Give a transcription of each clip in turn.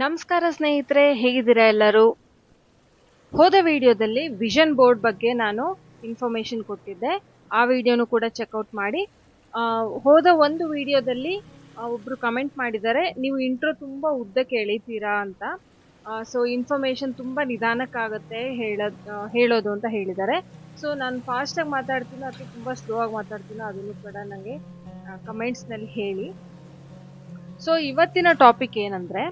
ನಮಸ್ಕಾರ ಸ್ನೇಹಿತರೆ, ಹೇಗಿದ್ದೀರಾ ಎಲ್ಲರೂ? ಹೋದ ವಿಡಿಯೋದಲ್ಲಿ ವಿಷನ್ ಬೋರ್ಡ್ ಬಗ್ಗೆ ನಾನು ಇನ್ಫಾರ್ಮೇಶನ್ ಕೊಟ್ಟಿದ್ದೆ. ಆ ವಿಡಿಯೋನು ಕೂಡ ಚೆಕ್ಔಟ್ ಮಾಡಿ. ಹೋದ ಒಂದು ವಿಡಿಯೋದಲ್ಲಿ ಒಬ್ಬರು ಕಮೆಂಟ್ ಮಾಡಿದ್ದಾರೆ, ನೀವು ಇಂಟ್ರೋ ತುಂಬ ಉದ್ದ ಕೇಳಿತೀರಾ ಅಂತ. ಸೊ ಇನ್ಫಾರ್ಮೇಶನ್ ತುಂಬ ನಿಧಾನಕ್ಕಾಗತ್ತೆ ಹೇಳೋದ್ ಹೇಳೋದು ಅಂತ ಹೇಳಿದ್ದಾರೆ. ಸೊ ನಾನು ಫಾಸ್ಟಾಗಿ ಮಾತಾಡ್ತೀನೋ ಅಥವಾ ತುಂಬ ಸ್ಲೋ ಆಗಿ ಮಾತಾಡ್ತೀನೋ ಅದನ್ನು ಕೂಡ ನನಗೆ ಕಮೆಂಟ್ಸ್ನಲ್ಲಿ ಹೇಳಿ. ಸೊ ಇವತ್ತಿನ ಟಾಪಿಕ್ ಏನಂದರೆ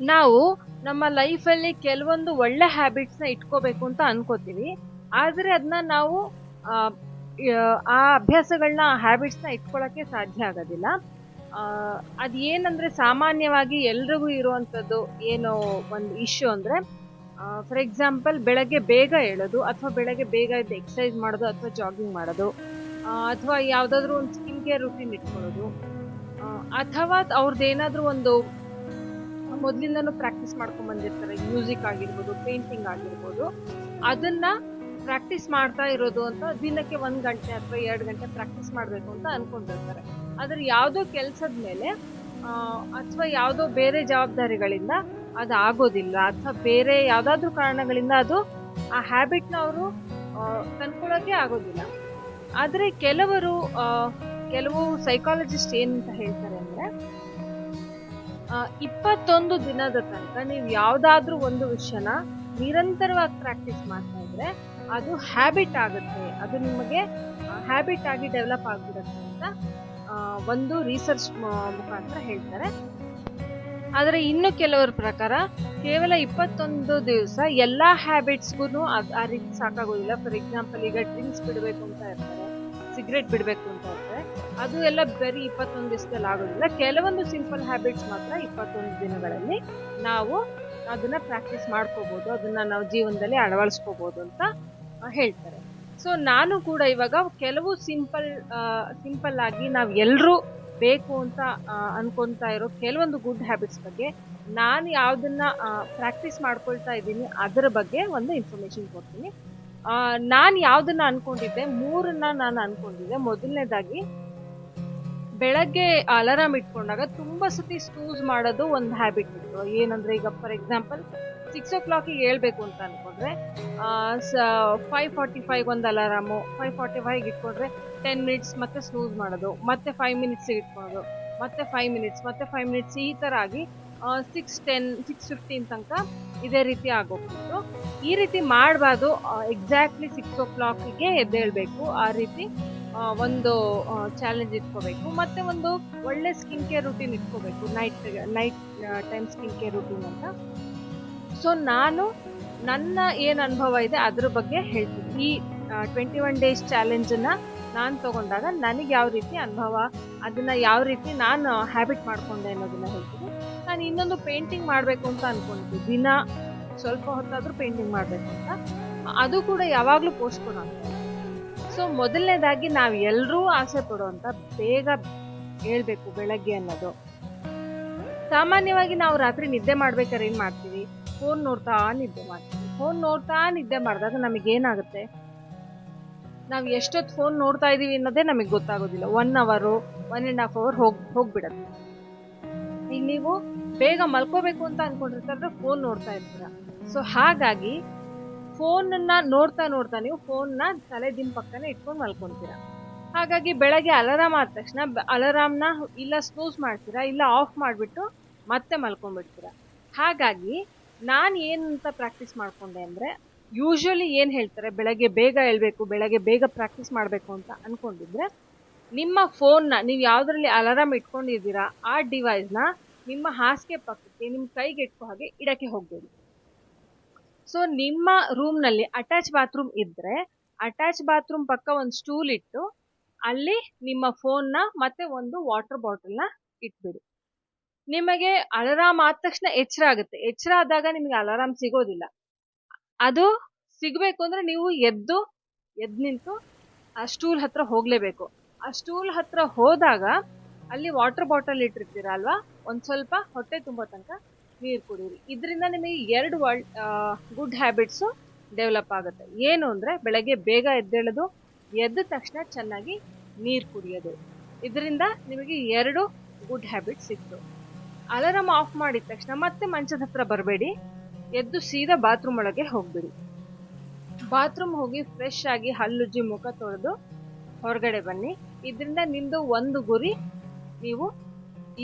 ನಾವು ನಮ್ಮ ಲೈಫಲ್ಲಿ ಕೆಲವೊಂದು ಒಳ್ಳೆ ಹ್ಯಾಬಿಟ್ಸ್ನ ಇಟ್ಕೋಬೇಕು ಅಂತ ಅನ್ಕೋತೀವಿ. ಆದರೆ ಅದನ್ನ ನಾವು ಆ, ಅಭ್ಯಾಸಗಳನ್ನ ಆ ಹ್ಯಾಬಿಟ್ಸ್ನ ಇಟ್ಕೊಳ್ಳೋಕ್ಕೆ ಸಾಧ್ಯ ಆಗೋದಿಲ್ಲ. ಅದು ಏನಂದ್ರೆ ಸಾಮಾನ್ಯವಾಗಿ ಎಲ್ರಿಗೂ ಇರುವಂಥದ್ದು ಏನೋ ಒಂದು ಇಶ್ಯೂ ಅಂದರೆ ಫಾರ್ ಎಕ್ಸಾಂಪಲ್ ಬೆಳಗ್ಗೆ ಬೇಗ ಹೇಳೋದು ಅಥವಾ ಬೆಳಗ್ಗೆ ಬೇಗ ಎದ್ದು ಎಕ್ಸಸೈಸ್ ಮಾಡೋದು ಅಥವಾ ಜಾಗಿಂಗ್ ಮಾಡೋದು ಅಥವಾ ಯಾವುದಾದ್ರೂ ಒಂದು ಸ್ಕಿನ್ ಕೇರ್ ರುಟೀನ್ ಇಟ್ಕೊಳ್ಳೋದು ಅಥವಾ ಅವ್ರದ್ದು ಏನಾದರೂ ಒಂದು ಮೊದಲಿಂದನೂ ಪ್ರಾಕ್ಟೀಸ್ ಮಾಡ್ಕೊಂಡ್ ಬಂದಿರ್ತಾರೆ. ಮ್ಯೂಸಿಕ್ ಆಗಿರ್ಬೋದು ಪೇಂಟಿಂಗ್ ಆಗಿರ್ಬೋದು. ಅದನ್ನ ಪ್ರಾಕ್ಟೀಸ್ ಮಾಡ್ತಾ ಇರೋದು ಅಂತ ದಿನಕ್ಕೆ ಒಂದು ಗಂಟೆ ಅಥವಾ ಎರಡು ಗಂಟೆ ಪ್ರಾಕ್ಟೀಸ್ ಮಾಡಬೇಕು ಅಂತ ಅನ್ಕೊಂಡಿರ್ತಾರೆ. ಆದ್ರೆ ಯಾವುದೋ ಕೆಲಸದ ಮೇಲೆ ಅಥವಾ ಯಾವುದೋ ಬೇರೆ ಜವಾಬ್ದಾರಿಗಳಿಂದ ಅದು ಆಗೋದಿಲ್ಲ. ಅಥವಾ ಬೇರೆ ಯಾವುದಾದ್ರೂ ಕಾರಣಗಳಿಂದ ಅದು ಆ ಹ್ಯಾಬಿಟ್ನ ಅವರು ತಂದ್ಕೊಳ್ಳೋಕೆ ಆಗೋದಿಲ್ಲ. ಆದರೆ ಕೆಲವರು ಕೆಲವು ಸೈಕಾಲಜಿಸ್ಟ್ ಏನಂತ ಹೇಳ್ತಾರೆ ಅಂದ್ರೆ ಇಪ್ಪತ್ತೊಂದು ದಿನದ ತನಕ ನೀವು ಯಾವುದಾದ್ರೂ ಒಂದು ವಿಷಯನ ನಿರಂತರವಾಗಿ ಪ್ರಾಕ್ಟೀಸ್ ಮಾಡ್ತಾ ಇದ್ರೆ ಅದು ಹ್ಯಾಬಿಟ್ ಆಗುತ್ತೆ. ಅದು ನಿಮಗೆ ಹ್ಯಾಬಿಟ್ ಆಗಿ ಡೆವಲಪ್ ಆಗಿಬಿಡುತ್ತೆ ಅಂತ ಒಂದು ರಿಸರ್ಚ್ ಮುಖಾಂತರ ಹೇಳ್ತಾರೆ. ಆದರೆ ಇನ್ನು ಕೆಲವರ ಪ್ರಕಾರ ಕೇವಲ ಇಪ್ಪತ್ತೊಂದು ದಿವಸ ಎಲ್ಲ ಹ್ಯಾಬಿಟ್ಸ್ಗೂ ಆ ರೀತಿ ಸಾಕಾಗೋದಿಲ್ಲ. ಫಾರ್ ಎಕ್ಸಾಂಪಲ್ ಈಗ ಡ್ರಿಂಕ್ಸ್ ಬಿಡಬೇಕು ಅಂತ ಇರ್ತಾರೆ. ಸಿಗರೇಟ್ ಬಿಡಬೇಕು ಅಂತ ಆದರೆ ಅದು ಎಲ್ಲ ಬರೀ ಇಪ್ಪತ್ತೊಂದು ದಿವಸದಲ್ಲಿ ಆಗೋದಿಲ್ಲ. ಕೆಲವೊಂದು ಸಿಂಪಲ್ ಹ್ಯಾಬಿಟ್ಸ್ ಮಾತ್ರ ಇಪ್ಪತ್ತೊಂದು ದಿನಗಳಲ್ಲಿ ನಾವು ಅದನ್ನ ಪ್ರಾಕ್ಟೀಸ್ ಮಾಡ್ಕೋಬೋದು, ಅದನ್ನ ನಾವು ಜೀವನದಲ್ಲಿ ಅಳವಡಿಸ್ಕೋಬೋದು ಅಂತ ಹೇಳ್ತಾರೆ. ಸೊ ನಾನು ಕೂಡ ಇವಾಗ ಕೆಲವು ಸಿಂಪಲ್ ಸಿಂಪಲ್ ಆಗಿ ನಾವು ಎಲ್ಲರೂ ಬೇಕು ಅಂತ ಅನ್ಕೊತಾ ಇರೋ ಕೆಲವೊಂದು ಗುಡ್ ಹ್ಯಾಬಿಟ್ಸ್ ಬಗ್ಗೆ ನಾನು ಯಾವುದನ್ನ ಪ್ರಾಕ್ಟೀಸ್ ಮಾಡ್ಕೊಳ್ತಾ ಇದ್ದೀನಿ ಅದರ ಬಗ್ಗೆ ಒಂದು ಇನ್ಫಾರ್ಮೇಶನ್ ಕೊಡ್ತೀನಿ. ನಾನು ಯಾವ್ದನ್ನ ಅನ್ಕೊಂಡಿದ್ದೆ, ಮೂರನ್ನ ನಾನು ಅನ್ಕೊಂಡಿದ್ದೆ. ಮೊದಲನೇದಾಗಿ, ಬೆಳಗ್ಗೆ ಅಲಾರಾಮ್ ಇಟ್ಕೊಂಡಾಗ ತುಂಬಾ ಸತಿ ಸ್ನೂಸ್ ಮಾಡೋದು ಒಂದು ಹ್ಯಾಬಿಟ್ ಇತ್ತು. ಏನಂದ್ರೆ ಈಗ ಫಾರ್ ಎಕ್ಸಾಂಪಲ್ ಸಿಕ್ಸ್ ಓ ಕ್ಲಾಕಿಗೆ ಹೇಳ್ಬೇಕು ಅಂತ ಅನ್ಕೊಂಡ್ರೆ ಫೈವ್ ಫಾರ್ಟಿ ಫೈವ್ ಒಂದು ಅಲಾರಾಮು ಫೈವ್ ಫಾರ್ಟಿ ಫೈವ್ ಇಟ್ಕೊಂಡ್ರೆ ಟೆನ್ ಮಿನಿಟ್ಸ್ ಮತ್ತೆ ಸ್ನೂಸ್ ಮಾಡೋದು, ಮತ್ತೆ ಫೈವ್ ಮಿನಿಟ್ಸ್ ಇಟ್ಕೊಳೋದು ಮತ್ತೆ ಫೈವ್ ಮಿನಿಟ್ಸ್ ಮತ್ತೆ ಫೈವ್ ಮಿನಿಟ್ಸ್ ಈ ಥರ ಆಗಿ ಸಿಕ್ಸ್ ಟೆನ್ ಸಿಕ್ಸ್ ಫಿಫ್ಟೀನ್ ತನಕ ಇದೇ ರೀತಿ ಆಗೋಗ್ಬಿಟ್ಟು ಈ ರೀತಿ ಮಾಡಬಾರ್ದು ಎಕ್ಸಾಕ್ಟ್ಲಿ ಸಿಕ್ಸ್ ಓ ಕ್ಲಾಕಿಗೆ ಎದ್ದೇಳಬೇಕು. ಆ ರೀತಿ ಒಂದು ಚಾಲೆಂಜ್ ಇಟ್ಕೋಬೇಕು. ಮತ್ತೆ ಒಂದು ಒಳ್ಳೆ ಸ್ಕಿನ್ ಕೇರ್ ರುಟೀನ್ ಇಟ್ಕೋಬೇಕು. Night night time skin care routine ಅಂತ. ಸೊ ನಾನು ನನ್ನ ಏನು ಅನುಭವ ಇದೆ ಅದ್ರ ಬಗ್ಗೆ ಹೇಳ್ತೀನಿ. ಈ ಟ್ವೆಂಟಿ ಒನ್ ಡೇಸ್ ಚಾಲೆಂಜನ್ನ ನಾನು ತಗೊಂಡಾಗ ನನಗೆ ಯಾವ ರೀತಿ ಅನುಭವ, ಅದನ್ನ ಯಾವ ರೀತಿ ನಾನು ಹ್ಯಾಬಿಟ್ ಮಾಡಿಕೊಂಡೆ ಅನ್ನೋದನ್ನ ಹೇಳ್ತೀನಿ. ನಾನು ಇನ್ನೊಂದು ಪೇಂಟಿಂಗ್ ಮಾಡಬೇಕು ಅಂತ ಅನ್ಕೊಂಡಿದ್ದೆ ದಿನ ಸ್ವಲ್ಪ ಹೊತ್ತಾದರೂ ಪೇಂಟಿಂಗ್ ಮಾಡಬೇಕು ಅಂತ. ಅದು ಕೂಡ ಯಾವಾಗಲೂ ಪೋಸ್ಟ್ಪೋನ್ ಆಗ್ತದೆ ಸೊ ಮೊದಲನೇದಾಗಿ ನಾವು ಎಲ್ಲರೂ ಆಸೆ ಪಡುವಂತ ಬೇಗ ಹೇಳಬೇಕು ಬೆಳಗ್ಗೆ ಅನ್ನೋದು. ಸಾಮಾನ್ಯವಾಗಿ ನಾವು ರಾತ್ರಿ ನಿದ್ದೆ ಮಾಡ್ಬೇಕಾದ್ರೆ ಏನು ಮಾಡ್ತೀವಿ? ಫೋನ್ ನೋಡ್ತಾ ನಿದ್ದೆ ಮಾಡ್ತೀವಿ. ಫೋನ್ ನೋಡ್ತಾ ನಿದ್ದೆ ಮಾಡಿದಾಗ ನಮಗೇನಾಗುತ್ತೆ? ನಾವು ಎಷ್ಟೊತ್ತು ಫೋನ್ ನೋಡ್ತಾ ಇದ್ದೀವಿ ಅನ್ನೋದೇ ನಮಗೆ ಗೊತ್ತಾಗೋದಿಲ್ಲ. ಒನ್ ಅವರು ಒನ್ ಆ್ಯಂಡ್ ಹಾಫ್ ಅವರ್ ಹೋಗಿ, ಹೋಗ್ಬಿಡತ್ತೆ. ಈಗ ನೀವು ಬೇಗ ಮಲ್ಕೋಬೇಕು ಅಂತ ಅನ್ಕೊಂಡಿರ್ತಾರೆ ಫೋನ್ ನೋಡ್ತಾ ಇರ್ತೀರ. ಸೊ ಹಾಗಾಗಿ ಫೋನನ್ನ ನೋಡ್ತಾ ನೋಡ್ತಾ ನೀವು ಫೋನ್ನ ತಲೆ ದಿನ ಪಕ್ಕನೆ ಇಟ್ಕೊಂಡು ಮಲ್ಕೊಂತೀರ. ಹಾಗಾಗಿ ಬೆಳಗ್ಗೆ ಅಲಾರಾಮ್ ಆದ ತಕ್ಷಣ ಅಲಾರಾಮ್ನ ಇಲ್ಲ ಸ್ನೂಸ್ ಮಾಡ್ತೀರಾ, ಇಲ್ಲ ಆಫ್ ಮಾಡಿಬಿಟ್ಟು ಮತ್ತೆ ಮಲ್ಕೊಂಡ್ಬಿಡ್ತೀರ. ಹಾಗಾಗಿ ನಾನು ಏನಂತ ಪ್ರಾಕ್ಟೀಸ್ ಮಾಡ್ಕೊಂಡೆ ಅಂದರೆ ಯೂಶ್ವಲಿ ಏನು ಹೇಳ್ತಾರೆ, ಬೆಳಗ್ಗೆ ಬೇಗ ಹೇಳ್ಬೇಕು ಬೆಳಗ್ಗೆ ಬೇಗ ಪ್ರಾಕ್ಟೀಸ್ ಮಾಡಬೇಕು ಅಂತ ಅನ್ಕೊಂಡಿದ್ರೆ ನಿಮ್ಮ ಫೋನ್ನ ನೀವು ಯಾವುದರಲ್ಲಿ ಅಲಾರಾಮ್ ಇಟ್ಕೊಂಡಿದ್ದೀರಾ, ಆ ಡಿವೈಸ್ನ ನಿಮ್ಮ ಹಾಸಿಗೆ ಪಕ್ಕಕ್ಕೆ ನಿಮ್ಮ ಕೈಗೆ ಇಟ್ಕೋ ಹಾಗೆ ಇಡಕ್ಕೆ ಹೋಗಬೇಡಿ. ಸೊ ನಿಮ್ಮ ರೂಮ್ನಲ್ಲಿ ಅಟ್ಯಾಚ್ ಬಾತ್ರೂಮ್ ಇದ್ರೆ ಅಟ್ಯಾಚ್ ಬಾತ್ರೂಮ್ ಪಕ್ಕ ಒಂದು ಸ್ಟೂಲ್ ಇಟ್ಟು, ಅಲ್ಲಿ ನಿಮ್ಮ ಫೋನ್ನ ಮತ್ತೆ ಒಂದು ವಾಟರ್ ಬಾಟಲ್ನ ಇಟ್ಬಿಡಿ. ನಿಮಗೆ ಅಲಾರಾಮ್ ಆದ ತಕ್ಷಣ ಎಚ್ಚರ ಆಗುತ್ತೆ. ಎಚ್ಚರ ಆದಾಗ ನಿಮಗೆ ಅಲಾರಾಮ್ ಸಿಗೋದಿಲ್ಲ. ಅದು ಸಿಗಬೇಕು ಅಂದ್ರೆ ನೀವು ಎದ್ದು ಎದ್ದು ನಿಂತು ಆ ಸ್ಟೂಲ್ ಹತ್ರ ಹೋಗ್ಲೇಬೇಕು. ಆ ಸ್ಟೂಲ್ ಹತ್ರ ಹೋದಾಗ ಅಲ್ಲಿ ವಾಟರ್ ಬಾಟಲ್ ಇಟ್ಟಿರ್ತೀರ ಅಲ್ವಾ ಒಂದ್ ಸ್ವಲ್ಪ ಹೊಟ್ಟೆ ತುಂಬೋ ತನಕ ನೀರು ಕುಡೀರಿ. ಇದರಿಂದ ನಿಮಗೆ ಎರಡು ಗುಡ್ ಹ್ಯಾಬಿಟ್ಸು ಡೆವಲಪ್ ಆಗುತ್ತೆ. ಏನು ಅಂದ್ರೆ ಬೆಳಗ್ಗೆ ಬೇಗ ಎದ್ದೇಳೋದು, ಎದ್ದ ತಕ್ಷಣ ಚೆನ್ನಾಗಿ ನೀರು ಕುಡಿಯೋದು. ಇದರಿಂದ ನಿಮಗೆ ಎರಡು ಗುಡ್ ಹ್ಯಾಬಿಟ್ ಸಿಕ್ತು. ಅಲಾರಾಮ್ ಆಫ್ ಮಾಡಿದ ತಕ್ಷಣ ಮತ್ತೆ ಮಂಚದ ಹತ್ರ ಬರಬೇಡಿ. ಎದ್ದು ಸೀದಾ ಬಾತ್ರೂಮ್ ಒಳಗೆ ಹೋಗ್ಬಿಡಿ. ಬಾತ್ರೂಮ್ ಹೋಗಿ ಫ್ರೆಶ್ ಆಗಿ ಹಲ್ಲುಜ್ಜಿ ಮುಖ ತೊಳೆದು ಹೊರಗಡೆ ಬನ್ನಿ. ಇದರಿಂದ ನಿಮ್ಮದು ಒಂದು ಗುರಿ, ನೀವು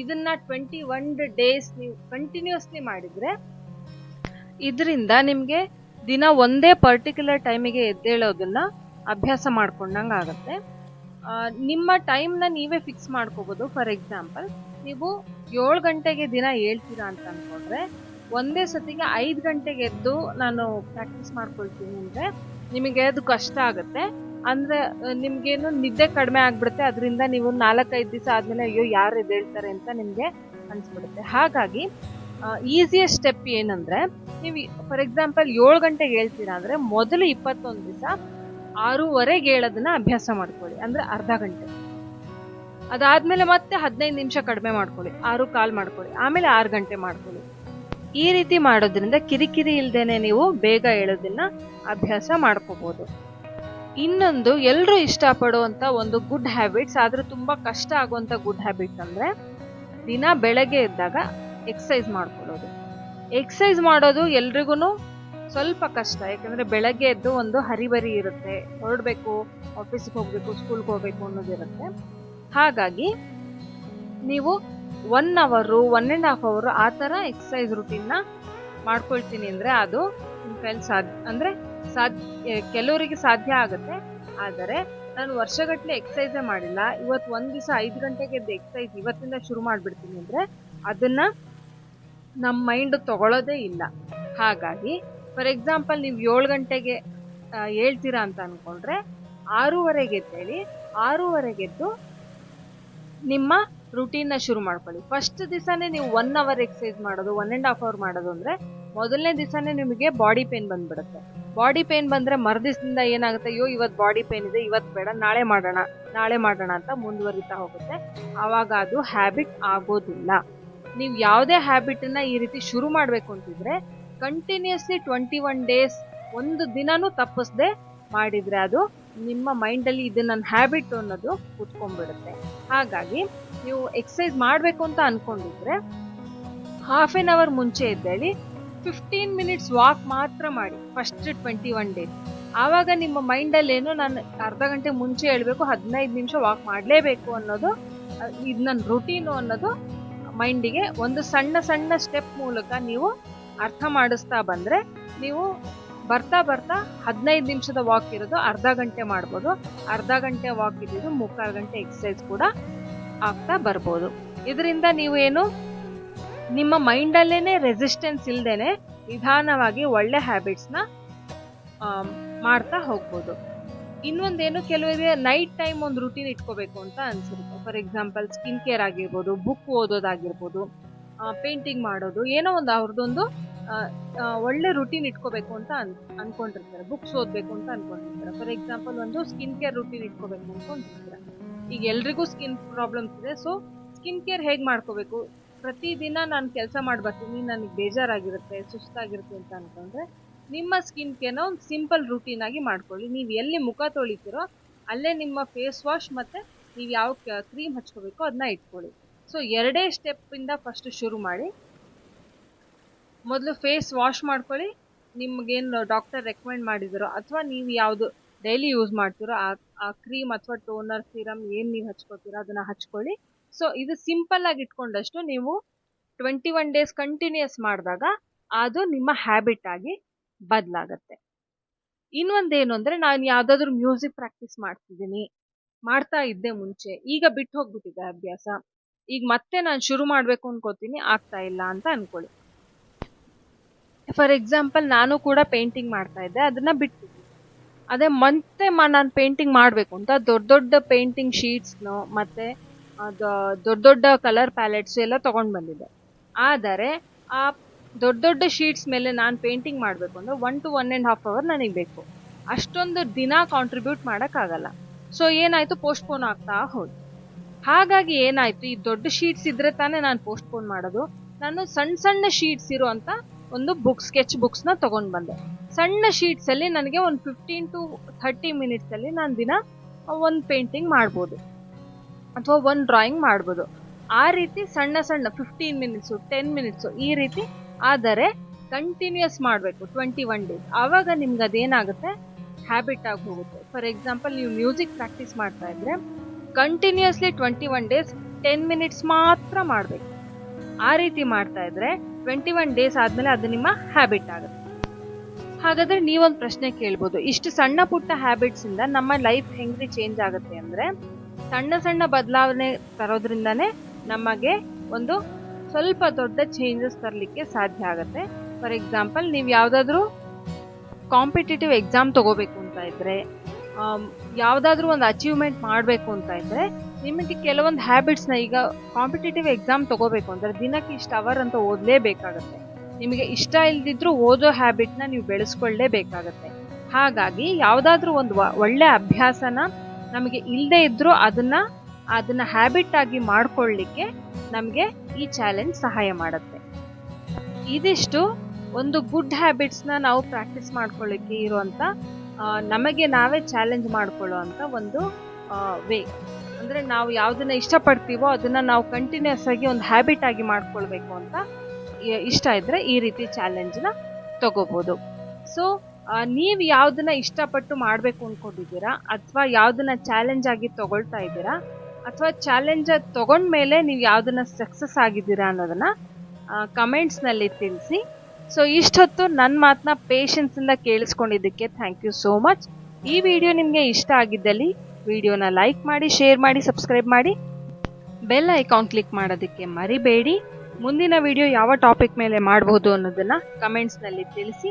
ಇದನ್ನ ಟ್ವೆಂಟಿ ಒನ್ ಡೇಸ್ ನೀವು ಕಂಟಿನ್ಯೂಸ್ಲಿ ಮಾಡಿದ್ರೆ, ಇದರಿಂದ ನಿಮಗೆ ದಿನ ಒಂದೇ ಪರ್ಟಿಕ್ಯುಲರ್ ಟೈಮಿಗೆ ಎದ್ದೇಳೋದನ್ನ ಅಭ್ಯಾಸ ಮಾಡ್ಕೊಂಡಂಗೆ ಆಗುತ್ತೆ. ನಿಮ್ಮ ಟೈಮ್ನ ನೀವೇ ಫಿಕ್ಸ್ ಮಾಡ್ಕೋಬೋದು. ಫಾರ್ ಎಕ್ಸಾಂಪಲ್ ನೀವು ಏಳು ಗಂಟೆಗೆ ದಿನ ಹೇಳ್ತೀರಾ ಅಂತ ಅಂದ್ಕೊಂಡ್ರೆ ಒಂದೇ ಸತಿಗೆ ಐದು ಗಂಟೆಗೆ ಎದ್ದು ನಾನು ಪ್ರಾಕ್ಟೀಸ್ ಮಾಡ್ಕೊಳ್ತೀನಿ ಅಂದರೆ ನಿಮಗೆ ಅದು ಕಷ್ಟ ಆಗುತ್ತೆ. ಅಂದರೆ ನಿಮಗೇನು ನಿದ್ದೆ ಕಡಿಮೆ ಆಗಿಬಿಡುತ್ತೆ, ಅದರಿಂದ ನೀವು ನಾಲ್ಕೈದು ದಿವಸ ಆದಮೇಲೆ ಅಯ್ಯೋ, ಯಾರು ಹೇಳ್ತಾರೆ ಅಂತ ನಿಮಗೆ ಅನಿಸ್ಬಿಡುತ್ತೆ. ಹಾಗಾಗಿ ಈಸಿಯೆಸ್ಟ್ ಸ್ಟೆಪ್ ಏನಂದರೆ, ನೀವು ಫಾರ್ ಎಕ್ಸಾಂಪಲ್ ಏಳು ಗಂಟೆಗೆ ಹೇಳ್ತೀರಾ ಅಂದರೆ, ಮೊದಲು ಇಪ್ಪತ್ತೊಂದು ದಿವಸ ಆರೂವರೆಗೆ ಹೇಳೋದನ್ನ ಅಭ್ಯಾಸ ಮಾಡ್ಕೊಳ್ಳಿ. ಅಂದರೆ ಅರ್ಧ ಗಂಟೆ. ಅದಾದ್ಮೇಲೆ ಮತ್ತೆ ಹದಿನೈದು ನಿಮಿಷ ಕಡಿಮೆ ಮಾಡ್ಕೊಳ್ಳಿ. ಆರು ಕಾಲ್ ಮಾಡ್ಕೊಳ್ಳಿ. ಆಮೇಲೆ ಆರು ಗಂಟೆ ಮಾಡ್ಕೊಳ್ಳಿ. ಈ ರೀತಿ ಮಾಡೋದ್ರಿಂದ ಕಿರಿಕಿರಿ ಇಲ್ದೇನೆ ನೀವು ಬೇಗ ಹೇಳೋದನ್ನ ಅಭ್ಯಾಸ ಮಾಡ್ಕೋಬಹುದು ಇನ್ನೊಂದು ಎಲ್ಲರೂ ಇಷ್ಟಪಡುವಂತ ಒಂದು ಗುಡ್ ಹ್ಯಾಬಿಟ್ಸ್ ಆದ್ರೆ ತುಂಬಾ ಕಷ್ಟ ಆಗುವಂತ ಗುಡ್ ಹ್ಯಾಬಿಟ್ಸ್ ಅಂದ್ರೆ ದಿನ ಬೆಳಗ್ಗೆ ಎದ್ದಾಗ ಎಕ್ಸಸೈಸ್ ಮಾಡ್ಕೊಳ್ಳೋದು. ಎಕ್ಸಸೈಸ್ ಮಾಡೋದು ಎಲ್ರಿಗೂ ಸ್ವಲ್ಪ ಕಷ್ಟ, ಯಾಕಂದ್ರೆ ಬೆಳಗ್ಗೆ ಎದ್ದು ಒಂದು ಹರಿಬರಿ ಇರುತ್ತೆ. ಹೊರಡ್ಬೇಕು ಆಫೀಸ್ಗೆ ಹೋಗ್ಬೇಕು ಸ್ಕೂಲ್ಗೆ ಹೋಗ್ಬೇಕು ಅನ್ನೋದಿರುತ್ತೆ. ಹಾಗಾಗಿ ನೀವು ಒನ್ ಅವರು ಒನ್ ಆ್ಯಂಡ್ ಹಾಫ್ ಅವರು ಆ ಥರ ಎಕ್ಸಸೈಸ್ ರುಟೀನ್ನ ಮಾಡ್ಕೊಳ್ತೀನಿ ಅಂದರೆ ಅದು ನಿಮ್ಮ ಕೈಲಿ ಅಂದರೆ ಸಾಧ್ಯ ಕೆಲವರಿಗೆ ಸಾಧ್ಯ ಆಗುತ್ತೆ. ಆದರೆ ನಾನು ವರ್ಷಗಟ್ಟಲೆ ಎಕ್ಸಸೈಸೇ ಮಾಡಿಲ್ಲ. ಇವತ್ತು ಒಂದು ದಿವಸ ಐದು ಗಂಟೆಗೆ ಎದ್ದು ಎಕ್ಸಸೈಸ್ ಇವತ್ತಿಂದ ಶುರು ಮಾಡಿಬಿಡ್ತೀನಿ ಅಂದರೆ ಅದನ್ನು ನಮ್ಮ ಮೈಂಡ್ ತಗೊಳ್ಳೋದೇ ಇಲ್ಲ. ಹಾಗಾಗಿ ಫಾರ್ ಎಕ್ಸಾಂಪಲ್ ನೀವು ಏಳು ಗಂಟೆಗೆ ಹೇಳ್ತೀರಾ ಅಂತ ಅಂದ್ಕೊಂಡ್ರೆ ಆರೂವರೆಗೆ ಎದ್ದೇಳಿ ಆರೂವರೆಗೆದ್ದು ನಿಮ್ಮ ರುಟೀನ್ನ ಶುರು ಮಾಡ್ಕೊಳ್ಳಿ. ಫಸ್ಟ್ ದಿವಸನೇ ನೀವು ಒನ್ ಅವರ್ ಎಕ್ಸಸೈಸ್ ಮಾಡೋದು ಒನ್ ಆ್ಯಂಡ್ ಹಾಫ್ ಅವರ್ ಮಾಡೋದು ಅಂದರೆ ಮೊದಲನೇ ದಿವಸನೇ ನಿಮಗೆ ಬಾಡಿ ಪೇನ್ ಬಂದ್ಬಿಡುತ್ತೆ. ಬಾಡಿ ಪೇನ್ ಬಂದರೆ ಮರುದಿವಸದಿಂದ ಏನಾಗುತ್ತೆ? ಅಯ್ಯೋ, ಇವತ್ತು ಬಾಡಿ ಪೇನ್ ಇದೆ, ಇವತ್ತು ಬೇಡ, ನಾಳೆ ಮಾಡೋಣ ನಾಳೆ ಮಾಡೋಣ ಅಂತ ಮುಂದುವರಿತಾ ಹೋಗುತ್ತೆ. ಆವಾಗ ಅದು ಹ್ಯಾಬಿಟ್ ಆಗೋದಿಲ್ಲ. ನೀವು ಯಾವುದೇ ಹ್ಯಾಬಿಟನ್ನು ಈ ರೀತಿ ಶುರು ಮಾಡಬೇಕು ಅಂತಿದ್ರೆ ಕಂಟಿನ್ಯೂಸ್ಲಿ ಟ್ವೆಂಟಿ ಒನ್ ಡೇಸ್ ಒಂದು ದಿನನೂ ತಪ್ಪಿಸ್ದೆ ಮಾಡಿದರೆ ಅದು ನಿಮ್ಮ ಮೈಂಡಲ್ಲಿ ಇದು ನನ್ನ ಹ್ಯಾಬಿಟ್ ಅನ್ನೋದು ಕುತ್ಕೊಂಡ್ಬಿಡುತ್ತೆ. ಹಾಗಾಗಿ ನೀವು ಎಕ್ಸಸೈಸ್ ಮಾಡಬೇಕು ಅಂತ ಅನ್ಕೊಂಡಿದ್ರೆ ಹಾಫ್ ಆನ್ ಅವರ್ ಮುಂಚೆ ಎದ್ದೇಳಿ ಫಿಫ್ಟೀನ್ ಮಿನಿಟ್ಸ್ ವಾಕ್ ಮಾತ್ರ ಮಾಡಿ ಫಸ್ಟ್ ಟ್ವೆಂಟಿ ಒನ್ ಡೇ ಆವಾಗ ನಿಮ್ಮ ಮೈಂಡಲ್ಲಿ ಏನು ನಾನು ಅರ್ಧ ಗಂಟೆ ಮುಂಚೆ ಹೇಳಬೇಕು, ಹದಿನೈದು ನಿಮಿಷ ವಾಕ್ ಮಾಡಲೇಬೇಕು ಅನ್ನೋದು ಇದು ನನ್ನ ರುಟೀನು ಅನ್ನೋದು ಮೈಂಡಿಗೆ ಒಂದು ಸಣ್ಣ ಸಣ್ಣ ಸ್ಟೆಪ್ ಮೂಲಕ ನೀವು ಅರ್ಥ ಮಾಡಿಸ್ತಾ ಬಂದರೆ, ನೀವು ಬರ್ತಾ ಬರ್ತಾ ಹದಿನೈದು ನಿಮಿಷದ ವಾಕ್ ಇರೋದು ಅರ್ಧ ಗಂಟೆ ಮಾಡ್ಬೋದು. ಅರ್ಧ ಗಂಟೆ ವಾಕ್ ಇದ್ದಿದ್ದು ಮುಕ್ಕಾಲು ಗಂಟೆ ಎಕ್ಸಸೈಸ್ ಕೂಡ ಆಗ್ತಾ ಬರ್ಬೋದು. ಇದರಿಂದ ನೀವೇನು ನಿಮ್ಮ ಮೈಂಡಲ್ಲೇ ರೆಸಿಸ್ಟೆನ್ಸ್ ಇಲ್ದೇನೆ ನಿಧಾನವಾಗಿ ಒಳ್ಳೆ ಹ್ಯಾಬಿಟ್ಸ್ನ ಮಾಡ್ತಾ ಹೋಗ್ಬೋದು. ಇನ್ನೊಂದೇನು ಕೆಲವರಿಗೆ ನೈಟ್ ಟೈಮ್ ಒಂದು ರುಟೀನ್ ಇಟ್ಕೋಬೇಕು ಅಂತ ಅನ್ಸಿರುತ್ತೆ ಫಾರ್ ಎಕ್ಸಾಂಪಲ್ ಸ್ಕಿನ್ ಕೇರ್ ಆಗಿರ್ಬೋದು ಬುಕ್ ಓದೋದಾಗಿರ್ಬೋದು ಪೇಂಟಿಂಗ್ ಮಾಡೋದು, ಏನೋ ಒಂದು ಅವ್ರದ್ದೊಂದು ಒಳ್ಳೆ ರುಟೀನ್ ಇಟ್ಕೋಬೇಕು ಅಂತ ಅನ್, ಅನ್ಕೊಂಡಿರ್ತಾರೆ. ಬುಕ್ಸ್ ಓದಬೇಕು ಅಂತ ಅನ್ಕೊಂಡಿರ್ತಾರೆ. ಫಾರ್ ಎಕ್ಸಾಂಪಲ್ ಒಂದು ಸ್ಕಿನ್ ಕೇರ್ ರುಟೀನ್ ಇಟ್ಕೋಬೇಕು ಅನ್ಕೊಂಡಿರ್ತಾರೆ. ಈಗ ಎಲ್ರಿಗೂ ಸ್ಕಿನ್ ಪ್ರಾಬ್ಲಮ್ಸ್ ಇದೆ. ಸೊ ಸ್ಕಿನ್ ಕೇರ್ ಹೇಗೆ ಮಾಡ್ಕೋಬೇಕು? ಪ್ರತಿದಿನ ನಾನು ಕೆಲಸ ಮಾಡಿ ಬರ್ತೀನಿ ನನಗೆ ಬೇಜಾರಾಗಿರುತ್ತೆ, ಸುಸ್ತಾಗಿರುತ್ತೆ ಅಂತ ಅನ್ಕೊಂಡ್ರೆ ನಿಮ್ಮ ಸ್ಕಿನ್ ಕೇರ್ನ ಒಂದು ಸಿಂಪಲ್ ರುಟೀನ್ ಆಗಿ ಮಾಡ್ಕೊಳ್ಳಿ. ನೀವು ಎಲ್ಲಿ ಮುಖ ತೊಳಿತೀರೋ ಅಲ್ಲೇ ನಿಮ್ಮ ಫೇಸ್ ವಾಶ್ ಮತ್ತು ನೀವು ಯಾವ ಕ್ರೀಮ್ ಹಚ್ಕೋಬೇಕು ಅದನ್ನ ಇಟ್ಕೊಳ್ಳಿ. ಸೊ ಎರಡೇ ಸ್ಟೆಪ್ಪಿಂದ ಫಸ್ಟ್ ಶುರು ಮಾಡಿ. ಮೊದಲು ಫೇಸ್ ವಾಶ್ ಮಾಡ್ಕೊಳ್ಳಿ. ನಿಮಗೇನು ಡಾಕ್ಟರ್ ರೆಕಮೆಂಡ್ ಮಾಡಿದ್ದೀರೋ ಅಥವಾ ನೀವು ಯಾವುದು ಡೈಲಿ ಯೂಸ್ ಮಾಡ್ತೀರೋ ಆ ಆ ಕ್ರೀಮ್ ಅಥವಾ ಟೋನರ್ ಸಿರಮ್ ಏನು ನೀವು ಹಚ್ಕೋತೀರೋ ಅದನ್ನು ಹಚ್ಕೊಳ್ಳಿ. ಸೊ ಇದು ಸಿಂಪಲ್ ಆಗಿ ಇಟ್ಕೊಂಡಷ್ಟು ನೀವು ಟ್ವೆಂಟಿ ಒನ್ ಡೇಸ್ ಕಂಟಿನ್ಯೂಸ್ ಮಾಡಿದಾಗ ಅದು ನಿಮ್ಮ ಹ್ಯಾಬಿಟ್ ಆಗಿ ಬದಲಾಗತ್ತೆ. ಇನ್ನೊಂದೇನು ಅಂದರೆ ನಾನು ಯಾವುದಾದ್ರೂ ಮ್ಯೂಸಿಕ್ ಪ್ರಾಕ್ಟೀಸ್ ಮಾಡ್ತಿದ್ದೀನಿ, ಮಾಡ್ತಾ ಇದ್ದೆ ಮುಂಚೆ, ಈಗ ಬಿಟ್ಟು ಹೋಗ್ಬಿಟ್ಟಿದೆ ಅಭ್ಯಾಸ. ಈಗ ಮತ್ತೆ ನಾನು ಶುರು ಮಾಡಬೇಕು ಅನ್ಕೋತೀನಿ, ಆಗ್ತಾ ಇಲ್ಲ ಅಂತ ಅನ್ಕೊಳ್ಳಿ. ಫಾರ್ ಎಕ್ಸಾಂಪಲ್ ನಾನು ಕೂಡ ಪೇಂಟಿಂಗ್ ಮಾಡ್ತಾ ಇದ್ದೆ, ಅದನ್ನ ಬಿಟ್ಟು. ಅದೇ ಮತ್ತೆ ನಾನು ಪೇಂಟಿಂಗ್ ಮಾಡಬೇಕು ಅಂತ ದೊಡ್ಡ ದೊಡ್ಡ ಪೇಂಟಿಂಗ್ ಶೀಟ್ಸ್ನು ಮತ್ತೆ ದೊಡ್ಡ ದೊಡ್ಡ ಕಲರ್ ಪ್ಯಾಲೆಟ್ಸ್ ಎಲ್ಲ ತಗೊಂಡು ಬಂದಿದ್ದೆ ಆದರೆ ಆ ದೊಡ್ಡ ದೊಡ್ಡ ಶೀಟ್ಸ್ ಮೇಲೆ ನಾನು ಪೇಂಟಿಂಗ್ ಮಾಡಬೇಕು ಅಂದರೆ one to one and half hour ನನಗೆ ಬೇಕು. ಅಷ್ಟೊಂದು ದಿನ ಕಾಂಟ್ರಿಬ್ಯೂಟ್ ಮಾಡೋಕ್ಕಾಗಲ್ಲ. ಸೊ ಏನಾಯಿತು? ಪೋಸ್ಟ್ಪೋನ್ ಆಗ್ತಾ ಹೋಯ್ತು ಹಾಗಾಗಿ ಏನಾಯಿತು? ಈ ದೊಡ್ಡ ಶೀಟ್ಸ್ ಇದ್ರೆ ತಾನೇ ನಾನು ಪೋಸ್ಟ್ಪೋನ್ ಮಾಡೋದು. ನಾನು ಸಣ್ಣ ಸಣ್ಣ ಶೀಟ್ಸ್ ಇರುವಂತ ಒಂದು ಬುಕ್ ಸ್ಕೆಚ್ ಬುಕ್ಸ್ನ ತೊಗೊಂಡು ಬಂದೆ. ಸಣ್ಣ ಶೀಟ್ಸಲ್ಲಿ ನನಗೆ ಒಂದು ಫಿಫ್ಟೀನ್ ಟು ಥರ್ಟಿ ಮಿನಿಟ್ಸಲ್ಲಿ ನಾನು ದಿನ ಒಂದು ಪೇಂಟಿಂಗ್ ಮಾಡ್ಬೋದು. ಅಥವಾ ಒಂದು ಡ್ರಾಯಿಂಗ್ ಮಾಡ್ಬೋದು. ಆ ರೀತಿ ಸಣ್ಣ ಸಣ್ಣ ಫಿಫ್ಟೀನ್ ಮಿನಿಟ್ಸು ಟೆನ್ ಮಿನಿಟ್ಸು ಈ ರೀತಿ ಆದರೆ ಕಂಟಿನ್ಯೂಸ್ ಮಾಡಬೇಕು ಟ್ವೆಂಟಿ ಒನ್ ಡೇಸ್ ಆವಾಗ ನಿಮ್ಗೆ ಅದೇನಾಗುತ್ತೆ? ಹ್ಯಾಬಿಟ್ ಆಗಿ ಹೋಗುತ್ತೆ. ಫಾರ್ ಎಕ್ಸಾಂಪಲ್ ನೀವು ಮ್ಯೂಸಿಕ್ ಪ್ರಾಕ್ಟೀಸ್ ಮಾಡ್ತಾ ಇದ್ರೆ continuously twenty one days ten minutes ಮಾತ್ರ ಮಾಡಬೇಕು. ಆ ರೀತಿ ಮಾಡ್ತಾ ಇದ್ರೆ ಟ್ವೆಂಟಿ ಒನ್ ಡೇಸ್ ಆದಮೇಲೆ ಅದು ನಿಮ್ಮ ಹ್ಯಾಬಿಟ್ ಆಗುತ್ತೆ. ಹಾಗಾದ್ರೆ ನೀವೊಂದು ಪ್ರಶ್ನೆ ಕೇಳ್ಬೋದು. ಇಷ್ಟು ಸಣ್ಣ ಪುಟ್ಟ ಹ್ಯಾಬಿಟ್ಸ್ ಇಂದ ನಮ್ಮ ಲೈಫ್ ಹೆಂಗ್ರಿ ಚೇಂಜ್ ಆಗುತ್ತೆ ಅಂದ್ರೆ ಸಣ್ಣ ಸಣ್ಣ ಬದಲಾವಣೆ ತರೋದ್ರಿಂದಾನೇ ನಮಗೆ ಒಂದು ಸ್ವಲ್ಪ ದೊಡ್ಡ ಚೇಂಜಸ್ ತರಲಿಕ್ಕೆ ಸಾಧ್ಯ ಆಗುತ್ತೆ. ಫಾರ್ ಎಕ್ಸಾಂಪಲ್ ನೀವು ಯಾವುದಾದ್ರೂ ಕಾಂಪಿಟೇಟಿವ್ ಎಕ್ಸಾಮ್ ತಗೋಬೇಕು ಅಂತ ಇದ್ದರೆ ಯಾವುದಾದ್ರೂ ಒಂದು ಅಚೀವ್ಮೆಂಟ್ ಮಾಡಬೇಕು ಅಂತ ಇದ್ದರೆ ನಿಮಗೆ ಕೆಲವೊಂದು ಹ್ಯಾಬಿಟ್ಸ್ನ ಈಗ ಕಾಂಪಿಟೇಟಿವ್ ಎಕ್ಸಾಮ್ ತಗೋಬೇಕು ಅಂದರೆ ದಿನಕ್ಕೆ ಇಷ್ಟು ಅವರ್ ಅಂತ ಓದಲೇಬೇಕಾಗತ್ತೆ. ನಿಮಗೆ ಇಷ್ಟ ಇಲ್ದಿದ್ರೂ ಓದೋ ಹ್ಯಾಬಿಟ್ನ ನೀವು ಬೆಳೆಸ್ಕೊಳ್ಳೇಬೇಕಾಗತ್ತೆ. ಹಾಗಾಗಿ ಯಾವುದಾದ್ರೂ ಒಂದು ಒಳ್ಳೆ ಅಭ್ಯಾಸನ ನಮಗೆ ಇಲ್ಲದೆ ಇದ್ದರೂ ಅದನ್ನ ಅದನ್ನ ಹ್ಯಾಬಿಟ್ ಆಗಿ ಮಾಡ್ಕೊಳ್ಳಿಕ್ಕೆ ನಮಗೆ ಈ ಚಾಲೆಂಜ್ ಸಹಾಯ ಮಾಡುತ್ತೆ. ಇದಿಷ್ಟು ಒಂದು ಗುಡ್ ಹ್ಯಾಬಿಟ್ಸ್ನ ನಾವು ಪ್ರಾಕ್ಟೀಸ್ ಮಾಡ್ಕೊಳ್ಳಿಕ್ಕೆ ಇರುವಂಥ ನಮಗೆ ನಾವೇ ಚಾಲೆಂಜ್ ಮಾಡ್ಕೊಳ್ಳುವಂತ ಒಂದು ವೇ ಅಂದರೆ ನಾವು ಯಾವುದನ್ನು ಇಷ್ಟಪಡ್ತೀವೋ ಅದನ್ನು ನಾವು ಕಂಟಿನ್ಯೂಸ್ ಆಗಿ ಒಂದು ಹ್ಯಾಬಿಟ್ ಆಗಿ ಮಾಡ್ಕೊಳ್ಬೇಕು ಅಂತ ಇಷ್ಟ ಇದ್ದರೆ ಈ ರೀತಿ ಚಾಲೆಂಜ್ನ ತಗೋಬೋದು. ಸೊ ನೀವು ಯಾವ್ದನ್ನ ಇಷ್ಟಪಟ್ಟು ಮಾಡಬೇಕು ಅನ್ಕೊಂಡಿದ್ದೀರಾ? ಅಥವಾ ಯಾವ್ದನ್ನ ಚಾಲೆಂಜ್ ಆಗಿ ತಗೊಳ್ತಾ ಇದ್ದೀರಾ? ಅಥವಾ ಚಾಲೆಂಜ್ ತಗೊಂಡ್ಮೇಲೆ ನೀವು ಯಾವ್ದನ್ನ ಸಕ್ಸಸ್ ಆಗಿದ್ದೀರಾ ಅನ್ನೋದನ್ನ ಕಮೆಂಟ್ಸ್ನಲ್ಲಿ ತಿಳಿಸಿ. ಸೊ ಇಷ್ಟೊತ್ತು ನನ್ನ ಮಾತನ್ನ ಪೇಷನ್ಸಿಂದ ಕೇಳಿಸ್ಕೊಂಡಿದ್ದಕ್ಕೆ ಥ್ಯಾಂಕ್ ಯು ಸೋ ಮಚ್ ಈ ವಿಡಿಯೋ ನಿಮಗೆ ಇಷ್ಟ ಆಗಿದ್ದಲ್ಲಿ ವಿಡಿಯೋನ ಲೈಕ್ ಮಾಡಿ ಶೇರ್ ಮಾಡಿ ಸಬ್ಸ್ಕ್ರೈಬ್ ಮಾಡಿ. ಬೆಲ್ ಐಕಾನ್ ಕ್ಲಿಕ್ ಮಾಡೋದಕ್ಕೆ ಮರಿಬೇಡಿ. ಮುಂದಿನ ವಿಡಿಯೋ ಯಾವ ಟಾಪಿಕ್ ಮೇಲೆ ಮಾಡಬಹುದು ಅನ್ನೋದನ್ನ ಕಮೆಂಟ್ಸ್ನಲ್ಲಿ ತಿಳಿಸಿ.